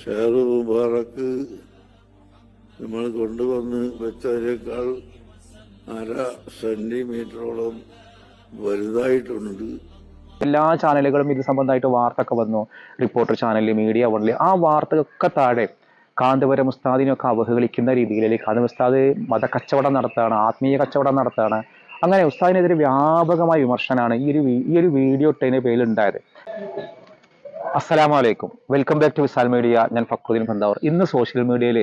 Share മുബാറക്ക് നമ്മൾ കൊണ്ടുവന്ന് വെച്ചതിനേക്കാൾ അര സെന്റിമീറ്ററോളം വലുതായിട്ടുണ്ട്. എല്ലാ ചാനലുകളും ഇത് സംബന്ധമായിട്ട് വാർത്ത ഒക്കെ വന്നു. റിപ്പോർട്ടർ ചാനലിൽ മീഡിയ വണ്ണിൽ. ആ വാർത്തയൊക്കെ താഴെ കാന്തപുരം ഉസ്താദിനെയൊക്കെ അവഹേളിക്കുന്ന രീതിയിൽ അല്ലെങ്കിൽ കാന്തപുരം ഉസ്താദ് കച്ചവടം നടത്താണ് ആത്മീയ കച്ചവടം നടത്താണ് അങ്ങനെ ഉസ്താദിനെതിരെ വ്യാപകമായ വിമർശനമാണ് ഈ ഒരു ഈ ഒരു വീഡിയോ ഇട്ടതിന് പേരിൽ ഉണ്ടായത് അസ്സലാമു അലൈക്കും welcome back to Visal media ഞാൻ ഫക്രുദ്ദീൻ ഭന്താവർ ഇന്ന് സോഷ്യൽ മീഡിയയിൽ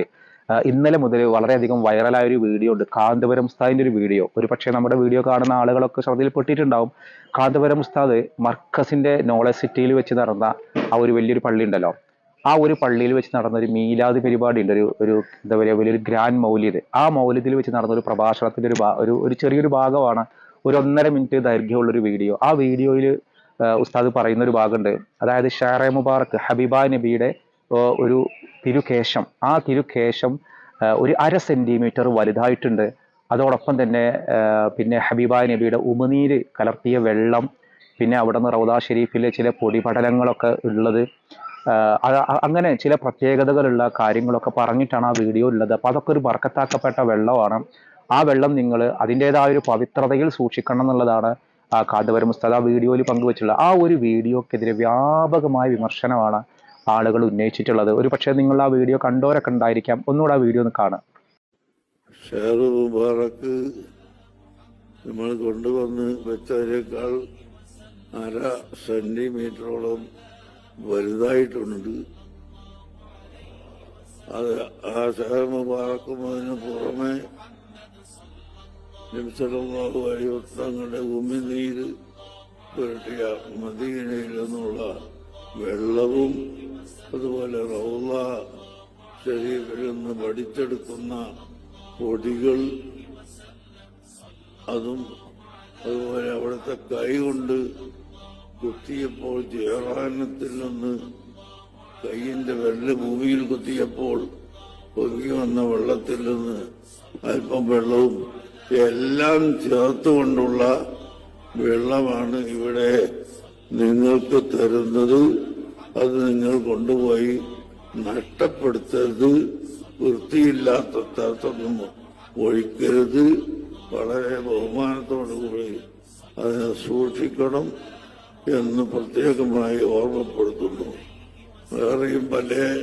ഇന്നലെ മുതൽ വളരെയധികം വൈറലായ ഒരു വീഡിയോ ഉണ്ട്. കാന്തപുരം ഉസ്താദിന്റെ ഒരു വീഡിയോ ഒരു പക്ഷേ നമ്മുടെ വീഡിയോ കാണുന്ന ആളുകളൊക്കെ ശ്രദ്ധയിൽപ്പെട്ടിട്ടുണ്ടാവും കാന്തപുരം ഉസ്താദ് മർക്കസിന്റെ നോളജ് സിറ്റിയിൽ വെച്ച് നടന്ന ആ ഒരു വലിയൊരു പള്ളി ഉണ്ടല്ലോ. ആ ഒരു പള്ളിയിൽ വെച്ച് നടന്ന ഒരു മീലാദ് പരിപാടി ഉണ്ട്. ഒരു ഒരു എന്താ പറയുക വലിയൊരു ഗ്രാൻഡ് മൗലിദ് ആ മൗലിദിൽ വെച്ച് നടന്ന ഒരു പ്രഭാഷണത്തിന്റെ ഒരു ഒരു ചെറിയൊരു ഭാഗമാണ് ഒരു ഒന്നര മിനിറ്റ് ദൈർഘ്യമുള്ളൊരു വീഡിയോ ആ വീഡിയോയിൽ ഉസ്താദ് പറയുന്ന ഒരു ഭാഗമുണ്ട്. അതായത് ഷാറെ മുബാറക്ക് ഹബീബ നബിയുടെ ഒരു തിരുകേശം ആ തിരുകേശം ഒരു അര സെന്റിമീറ്റർ വലുതായിട്ടുണ്ട്. അതോടൊപ്പം തന്നെ പിന്നെ ഹബീബ നബിയുടെ ഉമനീര് കലർത്തിയ വെള്ളം പിന്നെ അവിടെ നിന്ന് റൗദ ഷെരീഫിലെ ചില പൊടിപടലങ്ങളൊക്കെ ഉള്ളത്. അങ്ങനെ ചില പ്രത്യേകതകളുള്ള കാര്യങ്ങളൊക്കെ പറഞ്ഞിട്ടാണ് ആ വീഡിയോ ഉള്ളത്. അപ്പോൾ അതൊക്കെ ഒരു ബർക്കത്താക്കപ്പെട്ട വെള്ളമാണ്. ആ വെള്ളം നിങ്ങൾ അതിന്റെതായ ഒരു പവിത്രതയിൽ സൂക്ഷിക്കണം എന്നുള്ളതാണ് ആ കാന്തപുരം ഉസ്താദ് ആ വീഡിയോയിൽ പങ്കുവച്ചുള്ള ആ ഒരു വീഡിയോക്കെതിരെ വ്യാപകമായ വിമർശനമാണ് ആളുകൾ ഉന്നയിച്ചിട്ടുള്ളത്. ഒരു പക്ഷേ നിങ്ങൾ ആ വീഡിയോ കണ്ടോരൊക്കെ ഉണ്ടായിരിക്കാം. ഒന്നുകൂടെ ആ വീഡിയോ ഒന്ന് കാണാം. നമ്മൾ കൊണ്ടുവന്ന് വെച്ചതിനേക്കാൾ അര സെന്റിമീറ്ററോളം വലുതായിട്ടുണ്ട്. അത് ആ ഷെയർ മുബാറക്കും അതിന് പുറമെ നിമിഷങ്ങളാഹു അഴിവത്തങ്ങളുടെ ഉമിനീര് പുരട്ടിയ മദീനയിൽ നിന്നുള്ള വെള്ളവും അതുപോലെ റൗള ശരീരത്തിൽ നിന്ന് വടിച്ചെടുക്കുന്ന പൊടികൾ അതും അതുപോലെ അവിടുത്തെ കൈ കൊണ്ട് കുത്തിയപ്പോൾ ജയറാനത്തിൽ നിന്ന് കൈയിന്റെ വെള്ള ഭൂമിയിൽ കുത്തിയപ്പോൾ പൊങ്ങി വന്ന വെള്ളത്തിൽ നിന്ന് അല്പം വെള്ളവും എല്ലാം ചേർത്തുകൊണ്ടുള്ള വെള്ളമാണ് ഇവിടെ നിങ്ങൾക്ക് തരുന്നത്. അത് നിങ്ങൾ കൊണ്ടുപോയി നഷ്ടപ്പെടുത്തരുത്. വൃത്തിയില്ലാത്ത സ്ഥലത്തൊന്നും ഒഴിക്കരുത്. വളരെ ബഹുമാനത്തോടുകൂടി അതിനെ സൂക്ഷിക്കണം എന്ന് പ്രത്യേകമായി ഓർമ്മപ്പെടുത്തുന്നു. വേറെയും പല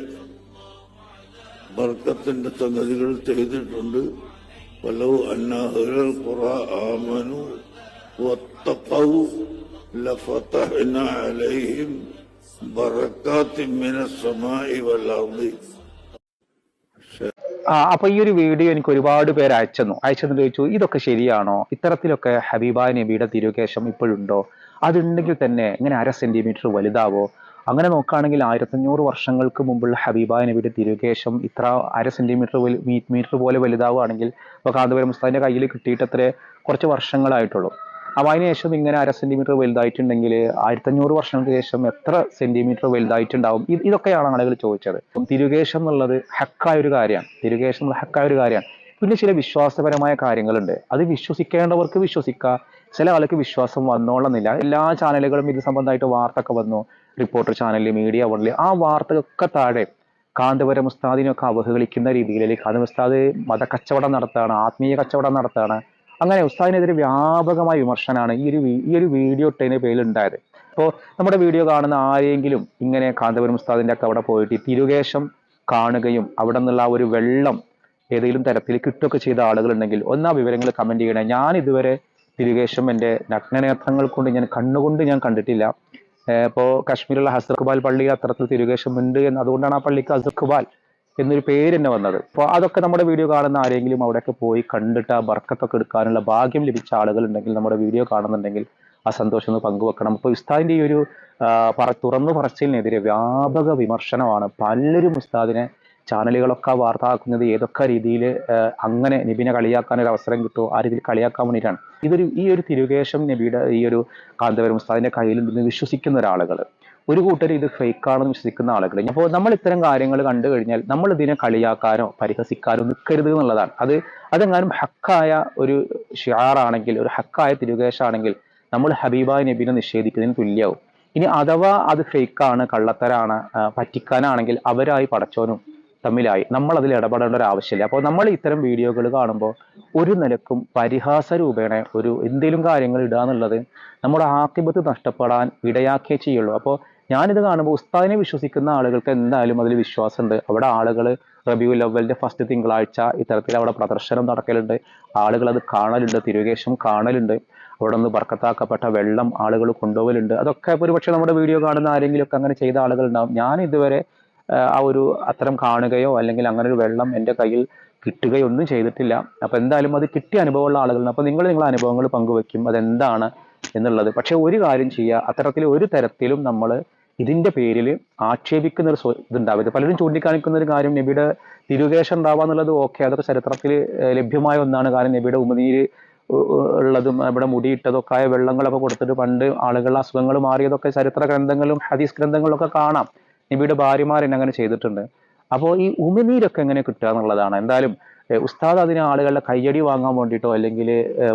വർക്കത്തിന്റെ സംഗതികൾ ചെയ്തിട്ടുണ്ട്. വലവ് أن أهل القرى آمنوا واتقوا لفتحنا عليهم بركات من السماء والأرض. അപ്പൊ ഈ ഒരു വീഡിയോ എനിക്ക് ഒരുപാട് പേര് അയച്ചെന്നു. അയച്ചെന്ന് ചോദിച്ചു ഇതൊക്കെ ശരിയാണോ? ഇത്തരത്തിലൊക്കെ ഹബീബായ നബിയുടെ തിരുകേശം ഇപ്പോഴുണ്ടോ? അതുണ്ടെങ്കിൽ തന്നെ ഇങ്ങനെ അര സെന്റിമീറ്റർ വലുതാവോ? അങ്ങനെ നോക്കുകയാണെങ്കിൽ ആയിരത്തഞ്ഞൂറ് വർഷങ്ങൾക്ക് മുമ്പുള്ള ഹബീബ നബിയുടെ തിരുകേശം ഇത്ര അര സെന്റിമീറ്റർ മീറ്റർ പോലെ വലുതാവുകയാണെങ്കിൽ ഇപ്പൊ കാന്തപുരം മുസ്താദിന്റെ കയ്യിൽ കിട്ടിയിട്ട് അത്ര കുറച്ച് വർഷങ്ങളായിട്ടുള്ളൂ. അപ്പൊ അതിനുശേഷം ഇങ്ങനെ അര സെന്റിമീറ്റർ വലുതായിട്ടുണ്ടെങ്കിൽ ആയിരത്തഞ്ഞൂറ് വർഷങ്ങൾക്ക് ശേഷം എത്ര സെന്റിമീറ്റർ വലുതായിട്ടുണ്ടാവും? ഇത് ഇതൊക്കെയാണ് ആളുകൾ ചോദിച്ചത്. തിരുകേശം എന്നുള്ളത് ഹക്കായ ഒരു കാര്യമാണ്. തിരുകേശം എന്നുള്ള ഹക്കായ ഒരു കാര്യമാണ്. പിന്നെ ചില വിശ്വാസപരമായ കാര്യങ്ങളുണ്ട്. അത് വിശ്വസിക്കേണ്ടവർക്ക് വിശ്വസിക്കാം. ചില ആൾക്ക് വിശ്വാസം വന്നോളന്നില്ല. എല്ലാ ചാനലുകളും ഇത് സംബന്ധമായിട്ട് വാർത്ത ഒക്കെ വന്നു. റിപ്പോർട്ടർ ചാനലിൽ മീഡിയ വണ്ണിൽ ആ വാർത്തയൊക്കെ താഴെ കാന്തപുരം ഉസ്താദിനെയൊക്കെ അവഹേളിക്കുന്ന രീതിയിൽ അല്ലെങ്കിൽ കാന്തപുരം ഉസ്താദ് മതക്കച്ചവടം നടത്താണ് ആത്മീയ കച്ചവടം നടത്താണ് അങ്ങനെ ഉസ്താദിനെതിരെ വ്യാപകമായ വിമർശനമാണ് ഈ ഒരു ഈ ഒരു വീഡിയോ ഇട്ടതിന് പേരിൽ ഉണ്ടായത് അപ്പോൾ നമ്മുടെ വീഡിയോ കാണുന്ന ആരെങ്കിലും ഇങ്ങനെ കാന്തപുരം ഉസ്താദിന്റെ ഒക്കെ അവിടെ പോയിട്ട് തിരുകേശം കാണുകയും അവിടെ നിന്നുള്ള ഒരു വെള്ളം ഏതെങ്കിലും തരത്തിൽ കിട്ടുകയൊക്കെ ചെയ്ത ആളുകളുണ്ടെങ്കിൽ ഒന്ന് വിവരങ്ങൾ കമന്റ് ചെയ്യണേ. ഞാൻ ഇതുവരെ തിരുകേശം എന്റെ നഗ്നനേത്രങ്ങൾ കൊണ്ട് ഞാൻ കണ്ണുകൊണ്ട് ഞാൻ കണ്ടിട്ടില്ല. ഇപ്പോൾ ഇപ്പോ കാശ്മീരിലുള്ള ഹസർഖുബാൽ പള്ളി അത്തരത്തിൽ തിരുകേശം ഉണ്ട് എന്ന് അതുകൊണ്ടാണ് ആ പള്ളിക്ക് ഹസർഖുബാൽ എന്നൊരു പേര് തന്നെ വന്നത്. അപ്പോൾ അതൊക്കെ നമ്മുടെ വീഡിയോ കാണുന്ന ആരെങ്കിലും അവിടെയൊക്കെ പോയി കണ്ടിട്ട് ആ ബർക്കത്തൊക്കെ എടുക്കാനുള്ള ഭാഗ്യം ലഭിച്ച ആളുകൾ ഉണ്ടെങ്കിൽ നമ്മുടെ വീഡിയോ കാണുന്നുണ്ടെങ്കിൽ ആ സന്തോഷം ഒന്ന് പങ്കുവെക്കണം. അപ്പോൾ ഉസ്താദിന്റെ ഈ ഒരു പറ തുറന്നു പറച്ചിലിനെതിരെ വ്യാപക വിമർശനമാണ് പലരും ഉസ്താദിനെ ചാനലുകളൊക്കെ ആ വാർത്ത ആക്കുന്നത് ഏതൊക്കെ രീതിയിൽ അങ്ങനെ നബിനെ കളിയാക്കാൻ ഒരു അവസരം കിട്ടുമോ ആ രീതിയിൽ കളിയാക്കാൻ വേണ്ടിയിട്ടാണ്. ഇതൊരു ഈ ഒരു തിരുകേശം നബിയുടെ ഈ ഒരു കാന്തപുരം ഉസ്താദിന്റെ കയ്യിൽ നിന്ന് വിശ്വസിക്കുന്ന ഒരാളുകൾ. ഒരു കൂട്ടർ ഇത് ഫേക്കാണെന്ന് വിശ്വസിക്കുന്ന ആളുകൾ. അപ്പോൾ നമ്മൾ ഇത്തരം കാര്യങ്ങൾ കണ്ടു കഴിഞ്ഞാൽ നമ്മൾ ഇതിനെ കളിയാക്കാനോ പരിഹസിക്കാനോ നിൽക്കരുത് എന്നുള്ളതാണ്. അത് അതെങ്ങാനും ഹക്കായ ഒരു ഷിയാറാണെങ്കിൽ ഒരു ഹക്കായ തിരുകേശാണെങ്കിൽ നമ്മൾ ഹബീബായ നബീനെ നിഷേധിക്കുന്നതിന് തുല്യവും. ഇനി അഥവാ അത് ഫേക്കാണ് കള്ളത്തരാണ് പറ്റിക്കാനാണെങ്കിൽ അവരായി പടച്ചോനും തമ്മിലായി. നമ്മൾ അതിൽ ഇടപെടേണ്ട ഒരു ആവശ്യമില്ല. അപ്പോൾ നമ്മൾ ഇത്തരം വീഡിയോകൾ കാണുമ്പോൾ ഒരു നിലക്കും പരിഹാസ രൂപേണ ഒരു എന്തെങ്കിലും കാര്യങ്ങൾ ഇടുക എന്നുള്ളത് നമ്മുടെ ആക്കിബത്ത് നഷ്ടപ്പെടാൻ ഇടയാക്കിയേ ചെയ്യുള്ളൂ. അപ്പോൾ ഞാനിത് കാണുമ്പോൾ ഉസ്താദിനെ വിശ്വസിക്കുന്ന ആളുകൾക്ക് എന്തായാലും അതിൽ വിശ്വാസമുണ്ട്. അവിടെ ആളുകൾ റബിയുൽ അവലിന്റെ ഫസ്റ്റ് തിങ്കളാഴ്ച ഇത്തരത്തിൽ അവിടെ പ്രദർശനം നടക്കലുണ്ട്. ആളുകൾ അത് കാണലുണ്ട്. തിരുവേശം കാണലുണ്ട്. അവിടെ നിന്ന് ബർക്കത്താക്കപ്പെട്ട വെള്ളം ആളുകൾ കൊണ്ടുപോകലുണ്ട്. അതൊക്കെ ഒരുപക്ഷെ നമ്മുടെ വീഡിയോ കാണുന്ന ആരെങ്കിലും ഒക്കെ അങ്ങനെ ചെയ്ത ആളുകൾ ഉണ്ടാവും. ഞാൻ ഇതുവരെ ആ, ഒരു അത്തരം കാണുകയോ അല്ലെങ്കിൽ അങ്ങനെ ഒരു വെള്ളം എന്റെ കയ്യിൽ കിട്ടുകയോ ഒന്നും ചെയ്തിട്ടില്ല. അപ്പോൾ എന്തായാലും അത് കിട്ടിയ അനുഭവമുള്ള ആളുകൾ അപ്പോൾ നിങ്ങൾ നിങ്ങളുടെ അനുഭവങ്ങൾ പങ്കുവെക്കും അതെന്താണ് എന്നുള്ളത്. പക്ഷേ ഒരു കാര്യം ചെയ്യുക അത്തരത്തിൽ ഒരു തരത്തിലും നമ്മൾ ഇതിന്റെ പേരിൽ ആക്ഷേപിക്കുന്ന ഒരു ഇതുണ്ടാവരുത്. പലരും ചൂണ്ടിക്കാണിക്കുന്ന ഒരു കാര്യം നബിയുടെ തിരുകേശം ഉണ്ടാവുക എന്നുള്ളത് ഓക്കെ അതൊക്കെ ചരിത്രത്തിൽ ലഭ്യമായ ഒന്നാണ്. കാരണം നബിയുടെ ഉമനീര് ഉള്ളതും ഇവിടെ മുടിയിട്ടതൊക്കെ ആയ വെള്ളങ്ങളൊക്കെ കൊടുത്തിട്ട് പണ്ട് ആളുകളുടെ അസുഖങ്ങൾ മാറിയതൊക്കെ ചരിത്ര ഗ്രന്ഥങ്ങളും ഹദീസ് ഗ്രന്ഥങ്ങളിലൊക്കെ കാണാം. നബിയുടെ ഭാര്യമാർ എന്നെ അങ്ങനെ ചെയ്തിട്ടുണ്ട്. അപ്പോൾ ഈ ഉമിനീരൊക്കെ എങ്ങനെ കിട്ടുക എന്നുള്ളതാണ്. എന്തായാലും ഉസ്താദ് അതിന് ആളുകളുടെ കയ്യടി വാങ്ങാൻ വേണ്ടിയിട്ടോ അല്ലെങ്കിൽ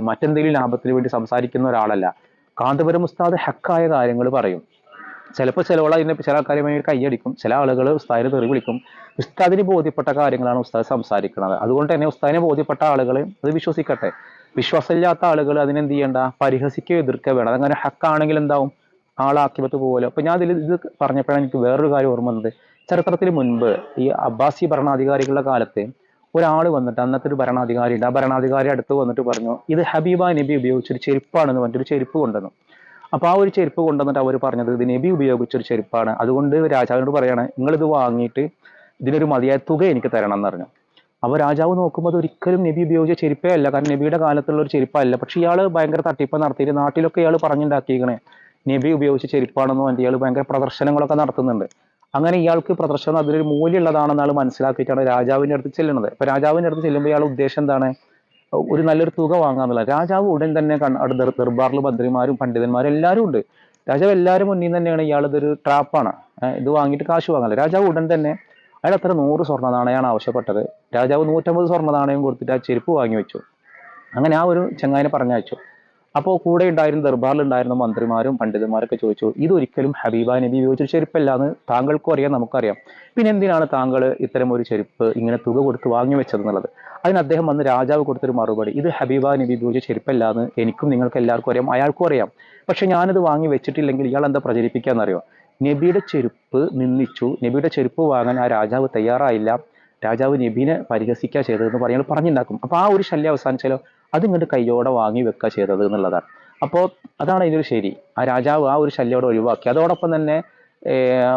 മറ്റെന്തെങ്കിലും ലാഭത്തിന് വേണ്ടി സംസാരിക്കുന്ന ഒരാളല്ല. കാന്തപുരം ഉസ്താദ് ഹക്കായ കാര്യങ്ങൾ പറയും. ചിലപ്പോൾ ചിലവൾ അതിനെ ചില ആൾക്കാരുമായി കൈയടിക്കും ചില ആളുകൾ ഉസ്താദിനെ തെറി വിളിക്കും. ഉസ്താദിന് ബോധ്യപ്പെട്ട കാര്യങ്ങളാണ് ഉസ്താദ് സംസാരിക്കുന്നത്. അതുകൊണ്ട് തന്നെ ഉസ്താദിനെ ബോധ്യപ്പെട്ട ആളുകൾ അത് വിശ്വസിക്കട്ടെ. വിശ്വാസമില്ലാത്ത ആളുകൾ അതിനെന്ത് ചെയ്യണ്ട? പരിഹസിക്കുകയോ എതിർക്കുക വേണം അതങ്ങനെ ഹക്കാണെങ്കിൽ എന്താവും? ആളാക്കിപത്ത് പോകുമല്ലോ അപ്പൊ ഞാൻ ഇതിൽ ഇത് പറഞ്ഞപ്പോഴാണ് എനിക്ക് വേറൊരു കാര്യം ഓർമ്മ വന്നത്. ചരിത്രത്തിന് മുൻപ് ഈ അബ്ബാസി ഭരണാധികാരികളുടെ കാലത്ത് ഒരാൾ വന്നിട്ട് അന്നത്തെ ഒരു ഭരണാധികാരി ഉണ്ട് ആ ഭരണാധികാരി അടുത്ത് വന്നിട്ട് പറഞ്ഞു ഇത് ഹബീബ നബി ഉപയോഗിച്ചൊരു ചെരുപ്പാണെന്ന് പറഞ്ഞിട്ട് ചെരുപ്പ് കൊണ്ടുവന്നു. അപ്പോൾ ആ ഒരു ചെരുപ്പ് കൊണ്ടുവന്നിട്ട് അവർ പറഞ്ഞത് ഇത് നബി ഉപയോഗിച്ചൊരു ചെരുപ്പാണ്. അതുകൊണ്ട് രാജാവിനോട് പറയാണ് നിങ്ങൾ ഇത് വാങ്ങിയിട്ട് ഇതിനൊരു മതിയായ തുക എനിക്ക് തരണം എന്ന് പറഞ്ഞു. അപ്പൊ രാജാവ് നോക്കുമ്പോൾ ഒരിക്കലും നബി ഉപയോഗിച്ച ചെരുപ്പേ അല്ല. കാരണം നബിയുടെ കാലത്തുള്ള ഒരു ചെരുപ്പല്ല. പക്ഷെ ഇയാൾ ഭയങ്കര തട്ടിപ്പ് നടത്തിയിട്ട് നാട്ടിലൊക്കെ ഇയാൾ പറഞ്ഞുണ്ടാക്കിയിരിക്കണേ. നബി ഉപയോഗിച്ച ചെരുപ്പാണെന്നോ അല്ലെങ്കിൽ ഇയാൾ ഭയങ്കര പ്രദർശനങ്ങളൊക്കെ നടത്തുന്നുണ്ട്. അങ്ങനെ ഇയാൾക്ക് പ്രദർശനം അതിലൊരു മൂല്യമുള്ളതാണെന്ന് ആൾ മനസ്സിലാക്കിയിട്ടാണ് രാജാവിന്റെ അടുത്ത് ചെല്ലുന്നത്. അപ്പൊ രാജാവിന്റെ അടുത്ത് ചെല്ലുമ്പോൾ ഇയാൾ ഉദ്ദേശം എന്താണ്? ഒരു നല്ലൊരു തുക വാങ്ങാന്നുള്ളത് രാജാവ് ഉടൻ തന്നെ അവിടെ ദർ- ദർബാറിൽ മന്ത്രിമാരും പണ്ഡിതന്മാരും എല്ലാവരും ഉണ്ട്. രാജാവ് എല്ലാവരും മുന്നിൽ തന്നെയാണ് ഇയാൾ ഇതൊരു ട്രാപ്പാണ്. ഇത് വാങ്ങിയിട്ട് കാശ് വാങ്ങല്ല രാജാവ് ഉടൻ തന്നെ അയാൾ അത്ര നൂറ് സ്വർണ നാണയമാണ് ആവശ്യപ്പെട്ടത്. രാജാവ് നൂറ്റമ്പത് സ്വർണ നാണയം കൊടുത്തിട്ട് ആ ചെരുപ്പ് വാങ്ങി വെച്ചു. അങ്ങനെ ആ ഒരു ചങ്ങായിനെ പറഞ്ഞയച്ചു. അപ്പോൾ കൂടെ ഉണ്ടായിരുന്ന ദർബാറിൽ ഉണ്ടായിരുന്ന മന്ത്രിമാരും പണ്ഡിതന്മാരൊക്കെ ചോദിച്ചു ഇതൊരിക്കലും ഹബീബ നബി ഉപയോഗിച്ചൊരു ചെരുപ്പല്ല എന്ന് താങ്കൾക്കും അറിയാം നമുക്കറിയാം. പിന്നെ എന്തിനാണ് താങ്കൾ ഇത്തരം ഒരു ചെരുപ്പ് ഇങ്ങനെ തുക കൊടുത്ത് വാങ്ങി വെച്ചത് എന്നുള്ളത്? അതിന് അദ്ദേഹം വന്ന് രാജാവ് കൊടുത്തൊരു മറുപടി ഇത് ഹബീബ നബി ഉപയോഗിച്ച ചെരുപ്പല്ല എന്ന് എനിക്കും നിങ്ങൾക്ക് എല്ലാവർക്കും അറിയാം അയാൾക്കും അറിയാം. പക്ഷെ ഞാനിത് വാങ്ങി വെച്ചിട്ടില്ലെങ്കിൽ ഇയാൾ എന്താ പ്രചരിപ്പിക്കാന്നറിയോ? നബിയുടെ ചെരുപ്പ് നിന്നിച്ചു നബിയുടെ ചെരുപ്പ് വാങ്ങാൻ ആ രാജാവ് തയ്യാറായില്ല. രാജാവ് നബീനെ പരിഹസിക്കുക ചെയ്തതെന്ന് പറഞ്ഞാൽ പറഞ്ഞുണ്ടാക്കും. അപ്പോൾ ആ ഒരു ശല്യം അവസാനിച്ചാലോ? അത് ഇങ്ങോട്ട് കയ്യോടെ വാങ്ങി വെക്കുക ചെയ്തത് എന്നുള്ളതാണ്. അപ്പോൾ അതാണ് ഒരു ശരി. ആ രാജാവ് ആ ഒരു ശല്യോടെ ഒഴിവാക്കി. അതോടൊപ്പം തന്നെ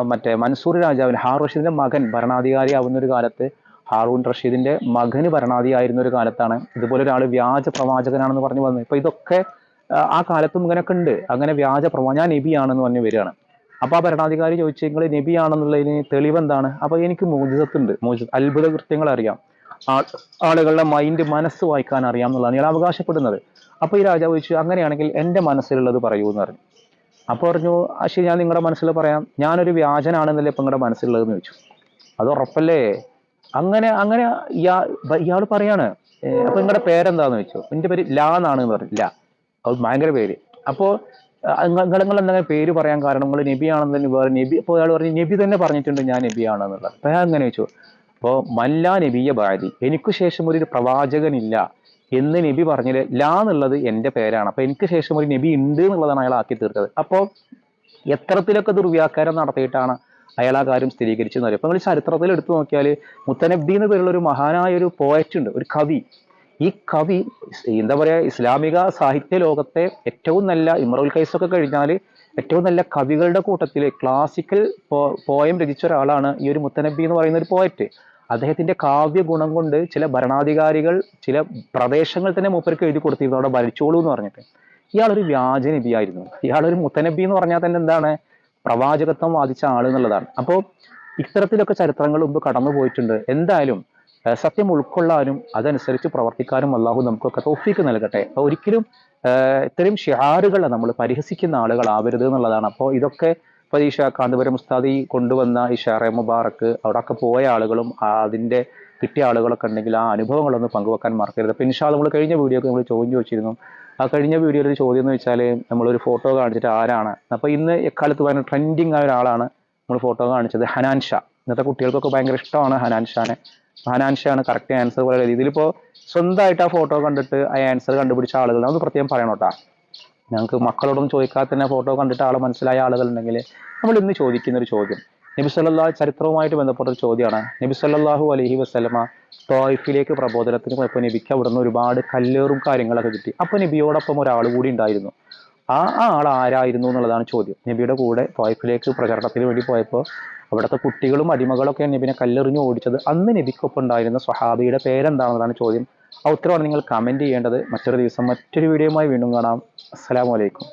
മറ്റേ മൻസൂർ രാജാവിന് ഹാർ റഷീദിന്റെ മകൻ ഭരണാധികാരി ആവുന്ന ഒരു കാലത്ത് ഹാറൂൺ റഷീദിന്റെ മകന് ഭരണാധികാരിയായിരുന്ന ഒരു കാലത്താണ് ഇതുപോലെ ഒരാൾ വ്യാജ പ്രവാചകനാണെന്ന് പറഞ്ഞു വന്നത്. ഇപ്പൊ ഇതൊക്കെ ആ, കാലത്തും ഇങ്ങനെയൊക്കെ ഉണ്ട്. അങ്ങനെ വ്യാജ പ്രവാ ഞാൻ നബിയാണെന്ന് പറഞ്ഞ് വരികയാണ്. അപ്പൊ ആ ഭരണാധികാരി ചോദിച്ചു നിങ്ങൾ നബിയാണെന്നുള്ളതിന് തെളിവെന്താണ് അപ്പൊ എനിക്ക് മോചിതത്തുണ്ട് മോചിത അത്ഭുത കൃത്യങ്ങൾ അറിയാം ആളുകളുടെ മൈൻഡ് മനസ്സ് വായിക്കാൻ അറിയാം എന്നുള്ളതാണ് ഇയാൾ അവകാശപ്പെടുന്നത്. അപ്പോൾ ഈ രാജാവ് ചോദിച്ചു അങ്ങനെയാണെങ്കിൽ എന്റെ മനസ്സിലുള്ളത് പറയൂ എന്ന് പറഞ്ഞു. അപ്പോൾ പറഞ്ഞു അശി ഞാൻ നിങ്ങളുടെ മനസ്സിൽ പറയാം. ഞാനൊരു വ്യാജനാണെന്നല്ലേ ഇപ്പൊ നിങ്ങളുടെ മനസ്സിലുള്ളതെന്ന് ചോദിച്ചു. അത് ഉറപ്പല്ലേ? അങ്ങനെ അങ്ങനെ ഇയാ ഇയാൾ പറയാണ് അപ്പൊ നിങ്ങളുടെ പേരെന്താന്ന് ചോദിച്ചു? എന്റെ പേര് ലാ എന്നാണ് എന്ന് പറഞ്ഞു. ല. അത് ഭയങ്കര പേര്. അപ്പോൾ നിങ്ങൾ നിങ്ങൾ എന്തെങ്കിലും പേര് പറയാൻ കാരണം നിങ്ങൾ നബിയാണെന്ന് വേറെ നബി അപ്പോൾ അയാൾ പറഞ്ഞു നബി തന്നെ പറഞ്ഞിട്ടുണ്ട് ഞാൻ നബിയാണെന്നുള്ളത്. അപ്പൊ അങ്ങനെ ചോദിച്ചു. അപ്പോൾ മല്ല നബിയ ബാരി എനിക്ക് ശേഷം ഒരു പ്രവാചകനില്ല എന്ന് നബി പറഞ്ഞത് ലാ എന്നുള്ളത് എന്റെ പേരാണ്. അപ്പൊ എനിക്ക് ശേഷം ഒരു നബി ഉണ്ട് എന്നുള്ളതാണ് അയാൾ ആക്കി തീർത്തത്. അപ്പോൾ എത്രത്തിലൊക്കെ ദുർവ്യാഖ്യാനം നടത്തിയിട്ടാണ് അയാൾ ആ കാര്യം സ്ഥിരീകരിച്ചെന്ന് പറയും അപ്പൊ നമ്മൾ ചരിത്രത്തിൽ എടുത്തു നോക്കിയാൽ മുത്തനബ്ദി എന്ന് പേരുള്ള ഒരു മഹാനായ ഒരു പോയറ്റ് ഉണ്ട് ഒരു കവി. ഈ കവി എന്താ പറയാ ഇസ്ലാമിക സാഹിത്യ ലോകത്തെ ഏറ്റവും നല്ല ഇമ്രുൽ കൈസൊക്കെ കഴിഞ്ഞാൽ ഏറ്റവും നല്ല കവികളുടെ കൂട്ടത്തിൽ ക്ലാസിക്കൽ പോയം രചിച്ച ഒരാളാണ് ഈ ഒരു മുത്തനബി എന്ന് പറയുന്ന ഒരു പോയറ്റ് അദ്ദേഹത്തിന്റെ കാവ്യ ഗുണം കൊണ്ട് ചില ഭരണാധികാരികൾ ചില പ്രദേശങ്ങൾ തന്നെ മൂപ്പർക്ക് എഴുതി കൊടുത്തിരുന്നു. അവിടെ ഭരിച്ചോളൂ എന്ന് പറഞ്ഞിട്ട്. ഇയാളൊരു വ്യാജ നബിയായിരുന്നു. ഇയാളൊരു മുത്തനബി എന്ന് പറഞ്ഞാൽ തന്നെ എന്താണ്? പ്രവാചകത്വം വാദിച്ച ആൾ എന്നുള്ളതാണ്. അപ്പോൾ ഇത്തരത്തിലൊക്കെ ചരിത്രങ്ങൾ മുമ്പ് കടന്നു പോയിട്ടുണ്ട്. എന്തായാലും സത്യം ഉൾക്കൊള്ളാനും അതനുസരിച്ച് പ്രവർത്തിക്കാനും അള്ളാഹു നമുക്കൊക്കെ തോഫീക്ക് നൽകട്ടെ. അപ്പൊ ഒരിക്കലും ഇത്തരം ഷിഹാറുകളെ നമ്മൾ പരിഹസിക്കുന്ന ആളുകളാവരുത് എന്നുള്ളതാണ്. അപ്പോൾ ഇതൊക്കെ ഈ കാന്തപുരം ഉസ്താദി കൊണ്ടുവന്ന ഈ ഷാറെ മുബാറക്ക് അവിടെയൊക്കെ പോയ ആളുകളും അതിന്റെ കിട്ടിയ ആളുകളൊക്കെ ഉണ്ടെങ്കിൽ ആ അനുഭവങ്ങളൊന്ന് പങ്കുവെക്കാൻ മറക്കരുത്. അപ്പം ഇൻഷാ നമ്മൾ കഴിഞ്ഞ വീഡിയോ നമ്മൾ ചോദ്യം ചോദിച്ചിരുന്നു. ആ കഴിഞ്ഞ വീഡിയോയിൽ ചോദ്യം എന്ന് വെച്ചാൽ നമ്മളൊരു ഫോട്ടോ കാണിച്ചിട്ട് ആരാണ്? അപ്പോൾ ഇന്ന് എക്കാലത്ത് ഭയങ്കര ട്രെൻഡിങ് ആയ ഒരാളാണ് നമ്മൾ ഫോട്ടോ കാണിച്ചത് ഹനാൻ ഷാ. ഇന്നത്തെ കുട്ടികൾക്കൊക്കെ ഭയങ്കര ഇഷ്ടമാണ് ഹനാൻ ഷാനെ. ഹനാൻ ഷാ ആണ് കറക്റ്റ് ആൻസർ പോലെ ഇതിലിപ്പോൾ സ്വന്തമായിട്ട് ആ ഫോട്ടോ കണ്ടിട്ട് ആ ആൻസർ കണ്ടുപിടിച്ച ആളുകൾ നമ്മൾ പ്രത്യേകം പറയണം കേട്ടോ. ഞങ്ങൾക്ക് മക്കളോടും ചോദിക്കാതെ തന്നെ ഫോട്ടോ കണ്ടിട്ട് ആളെ മനസ്സിലായ ആളുകളുണ്ടെങ്കിൽ നമ്മൾ ഇന്ന് ചോദിക്കുന്ന ഒരു ചോദ്യം. നബി സല്ലാ ചരിത്രവുമായിട്ട് ബന്ധപ്പെട്ട ഒരു ചോദ്യമാണ്. നബി സല്ലല്ലാഹു അലഹി വസ്ലമ തോയിഫിലേക്ക് പ്രബോധനത്തിന് പോയപ്പോൾ നബിക്ക് അവിടുന്ന് ഒരുപാട് കല്ലേറും കാര്യങ്ങളൊക്കെ കിട്ടി. അപ്പോൾ നബിയോടൊപ്പം ഒരാൾ കൂടി ഉണ്ടായിരുന്നു. ആ ആ ആൾ ആരായിരുന്നു എന്നുള്ളതാണ് ചോദ്യം. നബിയുടെ കൂടെ തോയിഫിലേക്ക് പ്രചരണത്തിന് വേണ്ടി പോയപ്പോൾ അവിടുത്തെ കുട്ടികളും അടിമകളൊക്കെ നബിനെ കല്ലെറിഞ്ഞ് ഓടിച്ചത് അന്ന് നബിക്കൊപ്പം ഉണ്ടായിരുന്ന സ്വഹാബിയുടെ പേരെന്താണെന്നതാണ് ചോദ്യം. ആ ഉത്തരവാണ് നിങ്ങൾ കമന്റ് ചെയ്യേണ്ടത്. മറ്റൊരു ദിവസം മറ്റൊരു വീഡിയോയുമായി വീണ്ടും കാണാം. അസ്സലാമു അലൈക്കും